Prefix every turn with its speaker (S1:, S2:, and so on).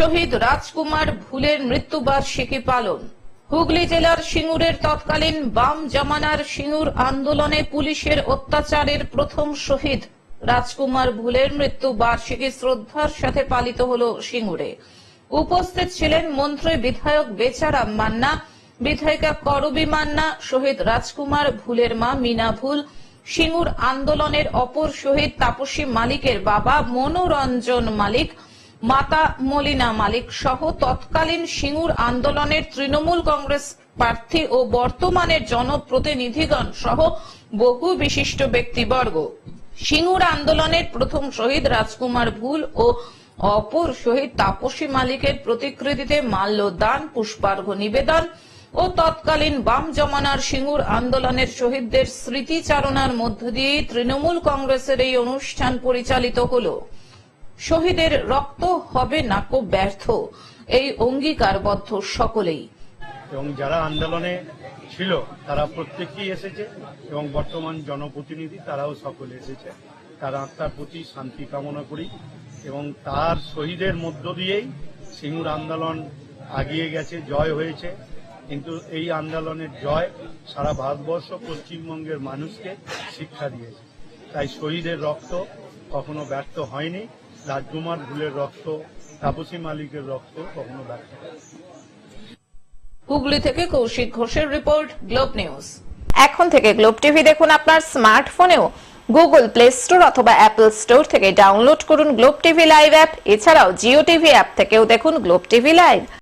S1: শহীদ রাজকুমার ভুলের মৃত্যুবার্ষিকী পালন। হুগলি জেলার সিঙ্গুরের তৎকালীন বাম জামানার সিঙ্গুর আন্দোলনে পুলিশের অত্যাচারের প্রথম শহীদ। রাজকুমার ভুলের মৃত্যু বার্ষিকী শ্রদ্ধার সাথে পালিত হল সিঙ্গুরে। উপস্থিত ছিলেন মন্ত্রী বিধায়ক বেচারাম মান্না, বিধায়িকা করবি মান্না, শহীদ রাজকুমার ভুলের মা মিনা ভুল, সিঙ্গুর আন্দোলনের অপর শহীদ তাপসী মালিকের বাবা মনোরঞ্জন মালিক মাতা মলিনা মালিক সহ তৎকালীন সিঙ্গুর আন্দোলনের তৃণমূল কংগ্রেস প্রার্থী ও বর্তমানের জনপ্রতিনিধিগণ সহ বহু বিশিষ্ট ব্যক্তিবর্গ। সিঙ্গুর আন্দোলনের প্রথম শহীদ রাজকুমার ভুল ও অপর শহীদ তাপসী মালিকের প্রতিকৃতিতে মাল্যদান, পুষ্পার্ঘ্য নিবেদন ও তৎকালীন বাম জমানার সিঙ্গুর আন্দোলনের শহীদদের স্মৃতিচারণার মধ্য দিয়ে তৃণমূল কংগ্রেসের এই অনুষ্ঠান পরিচালিত হলো। শহীদের রক্ত হবে নাকো ব্যর্থ। এই অঙ্গীকারবদ্ধ সকলেই।
S2: এবং যারা আন্দোলনে ছিল, তারা প্রত্যেকেই এসেছে এবং বর্তমান জনপ্রতিনিধি তারাও সকলে এসেছে। তার আত্মার প্রতি শান্তি কামনা করি এবং তার শহীদের মধ্য দিয়েই সিঙ্গুর আন্দোলন আগিয়ে গেছে, জয় হয়েছে। কিন্তু এই আন্দোলনের জয় সারা ভারতবর্ষ পশ্চিমবঙ্গের মানুষকে শিক্ষা দিয়েছে। তাই শহীদের রক্ত কখনো ব্যর্থ হয়নি। রাজকুমার ভুলের রক্ত তাপসী মালিকের রক্ত কখনো ব্যর্থ
S1: হুগলি থেকে কৌশিক ঘোষের রিপোর্ট গ্লোব নিউজ।
S3: এখন থেকে গ্লোব টিভি দেখুন আপনার স্মার্টফোনেও। গুগল প্লে স্টোর অথবা অ্যাপল স্টোর থেকে ডাউনলোড করুন গ্লোব টিভি লাইভ অ্যাপ। এছাড়াও জিও টিভি অ্যাপ থেকেও দেখুন গ্লোব টিভি লাইভ।